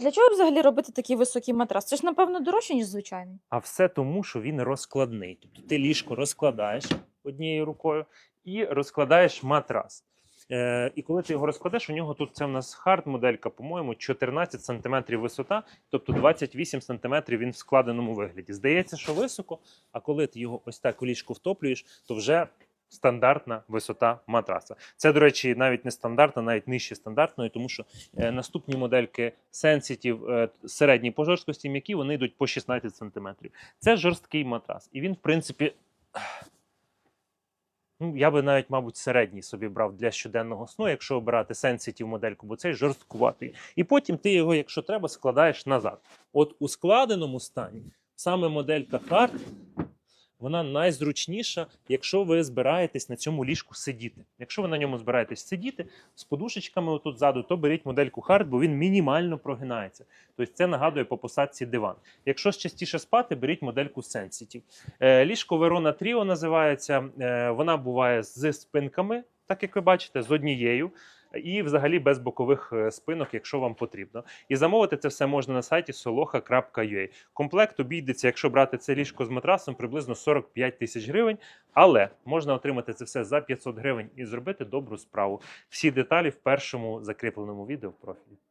Для чого взагалі робити такий високий матрас? Це ж, напевно, дорожче, ніж звичайний. А все тому, що він розкладний. Тобто ти ліжко розкладаєш однією рукою і розкладаєш матрас. Е, і коли ти його розкладеш, у нього тут це в нас хард моделька, по-моєму, 14 см висота, тобто 28 см він в складеному вигляді. Здається, що високо, а коли ти його ось так у ліжко втоплюєш, то вже стандартна висота матраса. Це, до речі, навіть не стандартна, навіть нижче стандартної, тому що е, наступні модельки Sensitive е, середній по жорсткості м'які, вони йдуть по 16 см. Це жорсткий матрас. І він, в принципі, ну, я би навіть, мабуть, середній собі брав для щоденного сну, якщо обирати Sensitive модельку, бо цей жорсткуватий. І потім ти його, якщо треба, складаєш назад. От у складеному стані саме моделька Hard, вона найзручніша, якщо ви збираєтесь на цьому ліжку сидіти. Якщо ви на ньому збираєтесь сидіти з подушечками отут ззаду, то беріть модельку Hard, бо він мінімально прогинається. Тобто це нагадує по посадці диван. Якщо частіше спати, беріть модельку Sensitive. Е, ліжко Verona Trio називається. Е, вона буває з спинками, так як ви бачите, з однією. І взагалі без бокових е, спинок, якщо вам потрібно. І замовити це все можна на сайті soloha.ua. Комплект обійдеться, якщо брати це ліжко з матрасом, приблизно 45 тисяч гривень. Але можна отримати це все за 500 гривень і зробити добру справу. Всі деталі в першому закріпленому відео в профілі.